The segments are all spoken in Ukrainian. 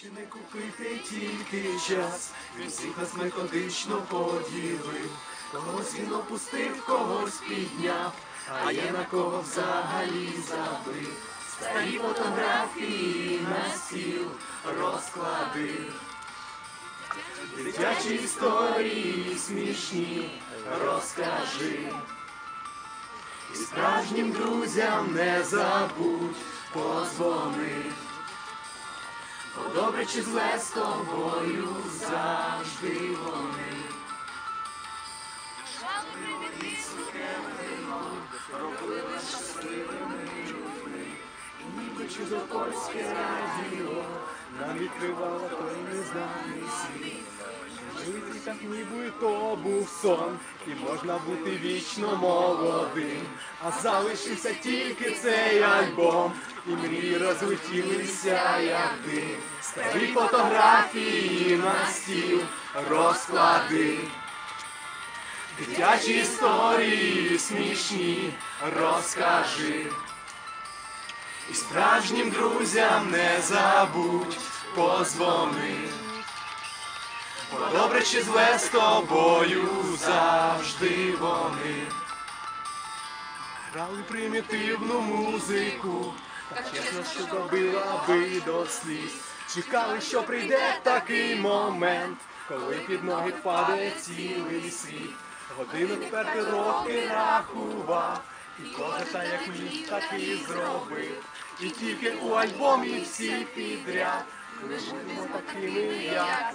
Чи не купити тільки час, він всіх нас методично поділив, когось він опустив, когось підняв, а є на кого взагалі забив. Старі фотографії на стіл розкладив. Дитячі історії смішні розкажи. І справжнім друзям не забудь позвони. Добре чи зле з тобою завжди вони. Робили щасливими людьми. Ніби чудо-польське радіо нам відкривало той незнаний світ. Жити ніби то був сон, і можна бути вічно молодим. А залишився тільки цей альбом, і мрії розлетілися, як дим. Старі фотографії на стіл розклади. Дитячі історії смішні розкажи. І справжнім друзям не забудь позвони. Добре чи зле з тобою завжди вони. Грали примітивну музику, так чесно, що добила би до сліз. Чекали, що прийде такий момент, коли під ноги впаде цілий світ. Годину вперти роки рахував, і кожен та як міг, так і зробив. І тільки у альбомі всі підряд, ми будемо такими, як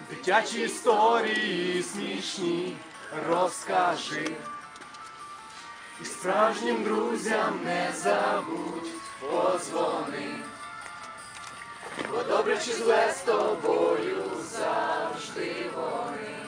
Дитячі історії смішні розкажи. І справжнім друзям не забудь позвони. Бо добре чи зле з тобою завжди вони.